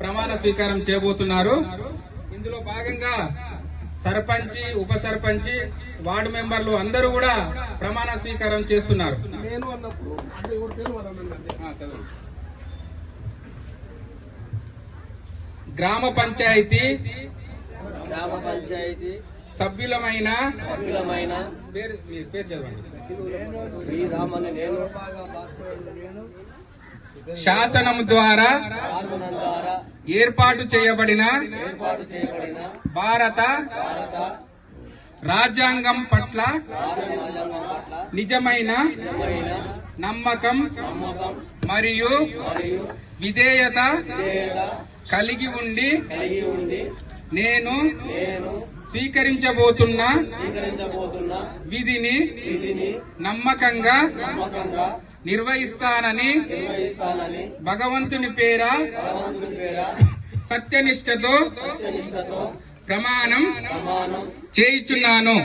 ప్రమాణ స్వీకారం చేయబోతున్నారు. ఇందులో భాగంగా సర్పంచి ఉప సర్పంచి వార్డు మెంబర్లు అందరూ కూడా ప్రమాణ స్వీకారం చేస్తున్నారు. గ్రామ పంచాయతీ గ్రామ పంచాయతీ సభ్యులమైన సభ్యులమైన పేరు పేరు చదవండి. శాసనం ద్వారా ఏర్పాటు చేయబడిన భారత రాజ్యాంగం పట్ల నిజమైన నమ్మకం మరియు విధేయత కలిగి ఉండి నేను నేను స్వీకరించబోతున్న విధిని నమ్మకంగా నిర్వహిస్తానని భగవంతుని పేర సత్యనిష్టతో ప్రమాణం చేయుచున్నాను.